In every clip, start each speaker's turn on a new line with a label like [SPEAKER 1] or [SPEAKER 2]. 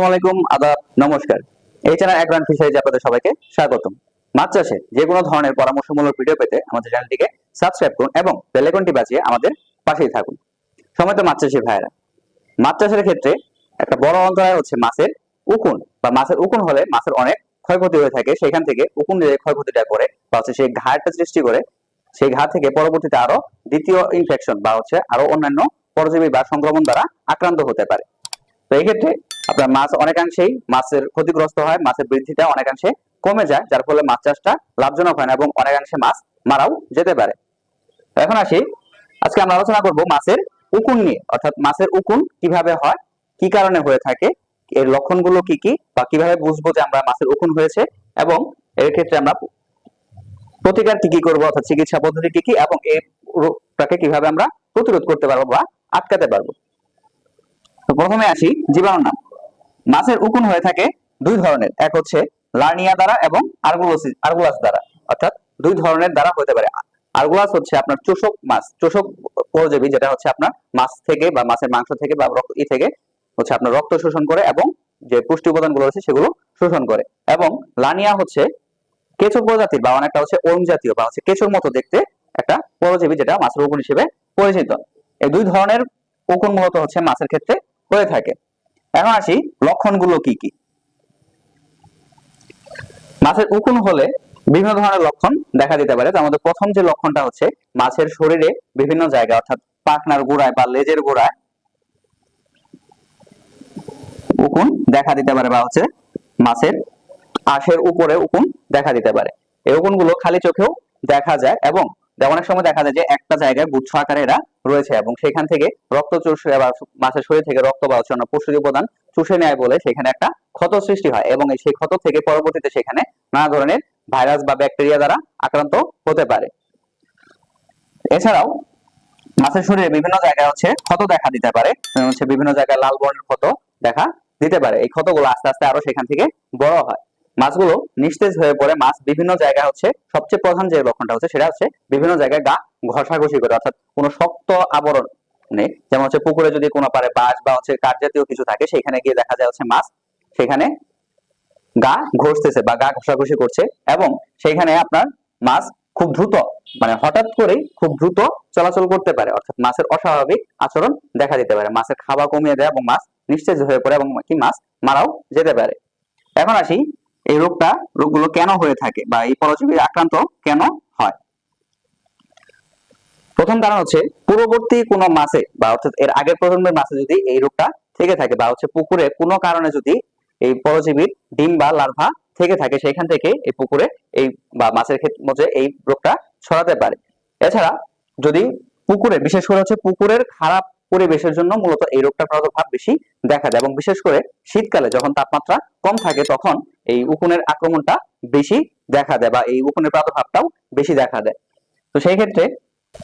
[SPEAKER 1] আসসালামাইকুম আদাব, নমস্কার। এই চ্যানেল অ্যাগ্রান ফিশারিজ আপনাদের সবাইকে স্বাগতম। মাছ চাষে যে কোনো ধরনের পরামর্শমূলক ভিডিও পেতে আমাদের চ্যানেলটিকে সাবস্ক্রাইব করুন এবং বেলেকনটি বাজিয়ে আমাদের পাশেই থাকুন। সময় তো মাছ চাষি ভাইয়েরা। মাছ চাষের ক্ষেত্রে একটা বড় অন্তরায় হচ্ছে মাছের উকুন বা মাছের উকুন হলে মাছের অনেক ক্ষয়ক্ষতি হয়ে থাকে। সেখান থেকে উকুন যে ক্ষয়ক্ষতিটা করে বা হচ্ছে সেই ঘাটটা সৃষ্টি করে, সেই ঘা থেকে পরবর্তীতে আরও দ্বিতীয় ইনফেকশন বা হচ্ছে আরও অন্যান্য পরজীবী বা সংক্রমণ দ্বারা আক্রান্ত হতে পারে। তো এই ক্ষেত্রে আপনার মাছ অনেকাংশেই মাছের ক্ষতিগ্রস্ত হয়, মাছের বৃদ্ধিটা অনেকাংশে কমে যায়, যার ফলে মাছ চাষটা লাভজনক হয় না এবং অনেকাংশে মাছ মারাও যেতে পারে। এখন আসি, আজকে আমরা আলোচনা করব মাছের উকুন নিয়ে, অর্থাৎ মাছের উকুন কীভাবে হয়, কি কারণে হয়ে থাকে, এর লক্ষণগুলো কি কি, বা কীভাবে বুঝব যে আমরা মাছের উকুন হয়েছে, এবং এর ক্ষেত্রে আমরা প্রতিকার কি কি করব, অর্থাৎ চিকিৎসা পদ্ধতি কি কি, এবং এই রোগটাকে কীভাবে আমরা প্রতিরোধ করতে পারব বা আটকাতে পারব। প্রথমে আসি জীবাণুর নাম। মাছের উকুন হয়ে থাকে দুই ধরনের। এক হচ্ছে লার্নিয়া দ্বারা এবং আর্গুলোসিস আর্গুলাস দ্বারা। অর্থাৎ দুই ধরনের দ্বারা হতে পারে। আর্গুলাস হচ্ছে আপনার চোষক মাছ, চোষক পরজীবী যেটা হচ্ছে আপনার মাছ থেকে বা মাছের মাংস থেকে বা রক্ত ই থেকে হচ্ছে আপনার রক্ত শোষণ করে এবং যে পুষ্টি উপাদানগুলো রয়েছে সেগুলো শোষণ করে। এবং লানিয়া হচ্ছে কেঁচো প্রজাতির বা অনেকটা হচ্ছে ওরম জাতীয় বা হচ্ছে কেঁচোর মতো দেখতে একটা পরজীবী যেটা মাছের উকুন হিসেবে পরিচিত। এই দুই ধরনের উকুন মূলত হচ্ছে মাছের ক্ষেত্রে হয়ে থাকে। এখন আসি লক্ষণগুলো কি কি? মাছের উকুন হলে বিভিন্ন ধরনের লক্ষণ দেখা দিতে পারে। তার মধ্যে প্রথম যে লক্ষণটা হচ্ছে, মাছের শরীরে বিভিন্ন জায়গা অর্থাৎ পাখনার গোড়ায় বা লেজের গোড়ায় উকুন দেখা দিতে পারে বা হচ্ছে মাছের আশের উপরে উকুন দেখা দিতে পারে। এই উকুনগুলো খালি চোখেও দেখা যায় এবং অনেক সময় দেখা যায় যে একটা জায়গায় গুচ্ছ আকারে এরা রয়েছে এবং সেখান থেকে রক্ত চুষে বা মাছের শরীর থেকে রক্ত বা হচ্ছে অন্য পুষ্টি উপাদান চুষে নেয় বলে সেখানে একটা ক্ষত সৃষ্টি হয় এবং সেই ক্ষত থেকে পরবর্তীতে সেখানে নানা ধরনের ভাইরাস বা ব্যাকটেরিয়া দ্বারা আক্রান্ত হতে পারে। এছাড়াও মাছের শরীরে বিভিন্ন জায়গায় হচ্ছে ক্ষত দেখা দিতে পারে, হচ্ছে বিভিন্ন জায়গায় লাল বর্ণের ক্ষত দেখা দিতে পারে। এই ক্ষতগুলো আস্তে আস্তে আরও সেখান থেকে বড় হয়। মাছগুলো নিস্তেজ হয়ে পড়ে, মাছ বিভিন্ন জায়গায় হচ্ছে, সবচেয়ে প্রধান যে লক্ষণটা হচ্ছে সেটা হচ্ছে বিভিন্ন জায়গায় গা ঘষাঘষি করে, অর্থাৎ কোনো শক্ত আবরণ নেই। যেমন হচ্ছে পুকুরে যদি কোনো পারে বাঁশ বা হচ্ছে কাঠ জাতীয় কিছু থাকে, সেখানে গিয়ে দেখা যায় হচ্ছে মাছ সেখানে গা ঘষতেছে বা গা ঘষাঘষি করছে এবং সেখানে আপনার মাছ খুব দ্রুত মানে হঠাৎ করেই খুব দ্রুত চলাচল করতে পারে। অর্থাৎ মাছের অস্বাভাবিক আচরণ দেখা দিতে পারে। মাছের খাবার কমিয়ে দেয় এবং মাছ নিস্তেজ হয়ে পড়ে এবং কি মাছ মারাও যেতে পারে। এখন আসি এই রোগটা, রোগগুলো কেন হয়ে থাকে বা এই পরজীবী আক্রান্ত কেন হয়? প্রথম কারণ হচ্ছে পূর্ববর্তী কোনো মাছে বা অর্থাৎ এর আগের প্রজন্মের মাছে যদি এই রোগটা থেকে থাকে বা হচ্ছে পুকুরে কোনো কারণে যদি এই পরজীবীর ডিম বা লার্ভা থেকে থাকে সেখান থেকে এই পুকুরে এই বা মাছের মধ্যে এই রোগটা ছড়াতে পারে। এছাড়া যদি পুকুরে, বিশেষ করে হচ্ছে পুকুরের খারাপ পরিবেশের জন্য মূলত এই রোগটার প্রাদুর্ভাব বেশি দেখা যায় এবং বিশেষ করে শীতকালে যখন তাপমাত্রা কম থাকে, তখন এই উকুনের আক্রমণটা বেশি দেখা দেয় বা এই উকুনের প্রাদুর্ভাবটাও বেশি দেখা দেয়। তো সেই ক্ষেত্রে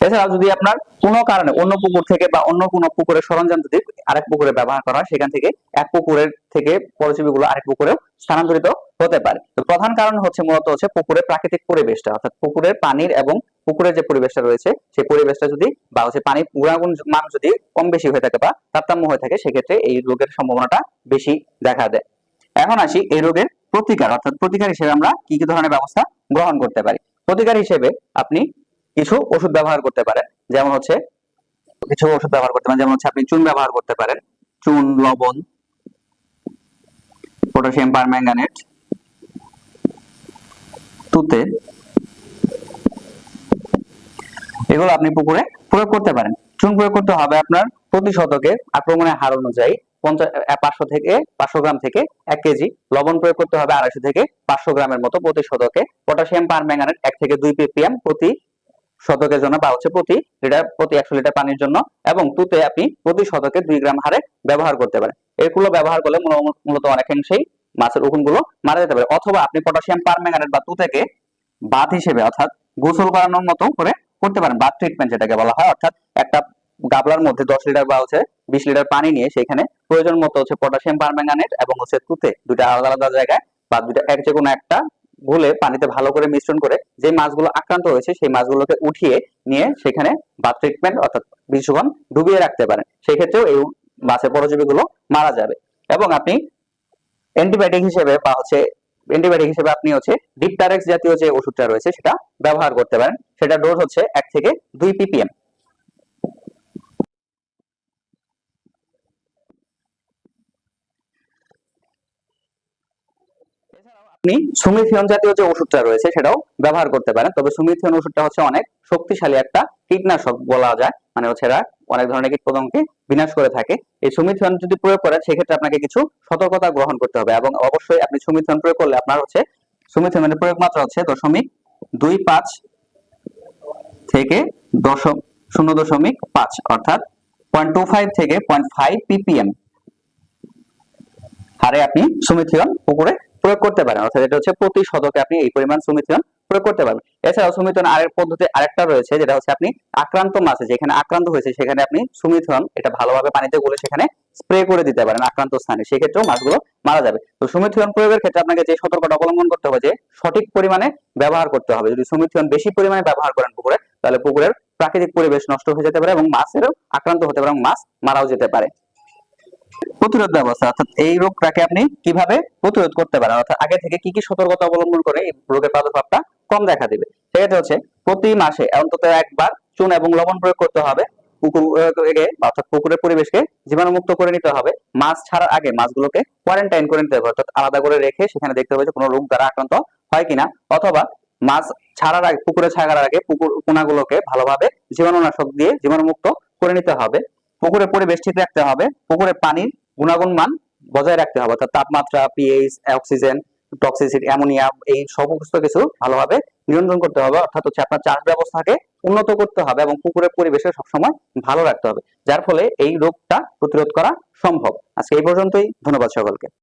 [SPEAKER 1] এছাড়াও যদি আপনার কোনো কারণে অন্য পুকুর থেকে বা অন্য কোনো পুকুরের সরঞ্জাম যদি আরেক পুকুরে ব্যবহার করা হয়, সেখান থেকে এক পুকুরের থেকে পরজীবীগুলো আরেক পুকুরেও স্থানান্তরিত হতে পারে। তো প্রধান কারণ হচ্ছে মূলত হচ্ছে পুকুরের প্রাকৃতিক পরিবেশটা, অর্থাৎ পুকুরের পানির এবং পুকুরের যে পরিবেশটা রয়েছে, সেই পরিবেশটা যদি বা হচ্ছে পানির গুণাগুণ মান যদি কম বেশি হয়ে থাকে বা তারতম্য হয়ে থাকে, সেক্ষেত্রে এই রোগের সম্ভাবনাটা বেশি দেখা দেয়। এখন আসি এই রোগের প্রতিকার, অর্থাৎ প্রতিকার হিসেবে আমরা কি কি ধরনের ব্যবস্থা গ্রহণ করতে পারি? প্রতিকার হিসেবে আপনি কিছু ওষুধ ব্যবহার করতে পারেন। যেমন হচ্ছে, কিছু ওষুধ ব্যবহার করতে পারেন। যেমন হচ্ছে, আপনি চুন ব্যবহার করতে পারেন। চুন, লবণ, পটাশিয়াম, পারম্যাঙ্গানেট, তুতে, এগুলো আপনি পুকুরে প্রয়োগ করতে পারেন। চুন প্রয়োগ করতে হবে আপনার প্রতি শতকে আক্রমণের হার অনুযায়ী। পাঁচশো থেকে পাঁচশো গ্রাম থেকে এক কেজি লবণ প্রয়োগ করতে হবে আড়াইশো থেকে পাঁচশো গ্রামের মতো প্রতি শতকে। পটাশিয়াম পারম্যাঙ্গানেট এক থেকে দুই পিপিএম প্রতি শতকের জন্য বা হচ্ছে প্রতি লিটার, প্রতি একশো লিটার পানির জন্য এবং তুতে আপনি প্রতি শতকে দুই গ্রাম হারে ব্যবহার করতে পারেন। এগুলো ব্যবহার করলে মূলত অনেকাংশেই মাছের উকুনগুলো মারা যেতে পারে। অথবা আপনি পটাশিয়াম পারম্যাঙ্গানেট বা তুতেকে বাত হিসেবে অর্থাৎ গোসল করানোর মতো করে করতে পারেন বাথ ট্রিটমেন্ট যেটাকে বলা হয়, অর্থাৎ একটা গাবলার মধ্যে দশ লিটার বা হচ্ছে বিশ লিটার পানি নিয়ে সেখানে প্রয়োজন মতো হচ্ছে পটাশিয়াম, পারম্যাঙ্গানেট এবং হচ্ছে তুতে দুটা আলাদা আলাদা জায়গায় বা দুটা এক যে কোনো একটা গুলে পানিতে ভালো করে মিশ্রণ করে যে মাছগুলো আক্রান্ত হয়েছে সেই মাছগুলোকে উঠিয়ে নিয়ে সেখানে বাথ ট্রিটমেন্ট অর্থাৎ কিছুক্ষণ ডুবিয়ে রাখতে পারেন। সেক্ষেত্রেও এই মাছের পরজীবীগুলো মারা যাবে এবং আপনি অ্যান্টিবায়োটিক হিসেবে বা হচ্ছে অ্যান্টিবায়োটিক হিসেবে আপনি হচ্ছে ডিপটারেক্স জাতীয় যে ওষুধটা রয়েছে সেটা ব্যবহার করতে পারেন। সেটা ডোজ হচ্ছে এক থেকে দুই পিপিএম আপনি সুমিথিয়ন জাতীয় যে ওষুধটা রয়েছে সেটাও ব্যবহার করতে পারেন। তবে সুমিথিয়ন ওষুধটা হচ্ছে অনেক শক্তিশালী একটা কীটনাশক বলা যায়। মানে হচ্ছে এরা অনেক ধরনের কীটপতঙ্গকে বিনাশ করে থাকে। এই সুমিথিয়ন যদি প্রয়োগ করেন, সেক্ষেত্রে আপনাকে কিছু সতর্কতা গ্রহণ করতে হবে এবং অবশ্যই আপনি সুমিথিয়ন প্রয়োগ করলে আপনার হচ্ছে সুমিথিয়নের প্রয়োগ মাত্রা হচ্ছে দশমিক দুই পাঁচ থেকে দশম শূন্য দশমিক পাঁচ, অর্থাৎ পয়েন্ট টু ফাইভ থেকে পয়েন্ট ফাইভ পিপিএম হারে আপনি সুমিথিয়ন পুকুরে প্রয়োগ করতে পারেন। অর্থাৎ এটা হচ্ছে প্রতি শতকে আপনি এই পরিমাণ সুমিথিয়ন প্রয়োগ করতে পারবেন। এছাড়াও সুমিথিয়ন আরেক পদ্ধতি আরেকটা রয়েছে, যেটা হচ্ছে আপনি আক্রান্ত মাছে, যেখানে আক্রান্ত হয়েছে, সেখানে আপনি সুমিথিয়ন এটা ভালোভাবে পানিতে গুলে সেখানে স্প্রে করে দিতে পারেন আক্রান্ত স্থানে। সেক্ষেত্রেও মাছগুলো মারা যাবে। তো সুমিথিয়ন প্রয়োগের ক্ষেত্রে আপনাকে যে সতর্কতা অবলম্বন করতে হবে, যে সঠিক পরিমাণে ব্যবহার করতে হবে। যদি সুমিথিয়ন বেশি পরিমাণে ব্যবহার করেন পুকুরে, তাহলে পুকুরের প্রাকৃতিক পরিবেশ নষ্ট হয়ে যেতে পারে এবং মাছেরও আক্রান্ত হতে পারে এবং মাছ মারাও যেতে পারে। প্রতিরোধ ব্যবস্থা, অর্থাৎ এই রোগটাকে আপনি কীভাবে প্রতিরোধ করতে পারেন? অর্থাৎ আগে থেকে কি কি সতর্কতা অবলম্বন করে এই রোগের প্রাদুর্ভাবটা কম দেখা দিবে? সেক্ষেত্রে হচ্ছে প্রতি মাসে অন্তত একবার চুন এবং লবণ প্রয়োগ করতে হবে। অর্থাৎ পুকুরের পরিবেশকে জীবাণুমুক্ত করে নিতে হবে। মাছ ছাড়ার আগে মাছগুলোকে কোয়ারেন্টাইন করে নিতে হবে, অর্থাৎ আলাদা করে রেখে সেখানে দেখতে হবে যে কোনো রোগ দ্বারা আক্রান্ত হয় কিনা। অথবা মাছ ছাড়ার আগে, পুকুরে ছাড়ার আগে পুকুর কোনাগুলোকে ভালোভাবে জীবাণুনাশক দিয়ে জীবাণুমুক্ত করে নিতে হবে। পুকুরের পরিবেশ ঠিক রাখতে হবে। পুকুরের পানির গুণাগুণ মান বজায় রাখতে হবে। অর্থাৎ তাপমাত্রা পিএইচ অক্সিজেন টক্সিসিটি অ্যামোনিয়া এই সমস্ত কিছু ভালোভাবে নিয়ন্ত্রণ করতে হবে। অর্থাৎ হচ্ছে আপনার চাষ ব্যবস্থাকে উন্নত করতে হবে এবং পুকুরের পরিবেশে সবসময় ভালো রাখতে হবে। যার ফলে এই রোগটা প্রতিরোধ করা সম্ভব। আজকে এই পর্যন্তই। ধন্যবাদ সকলকে।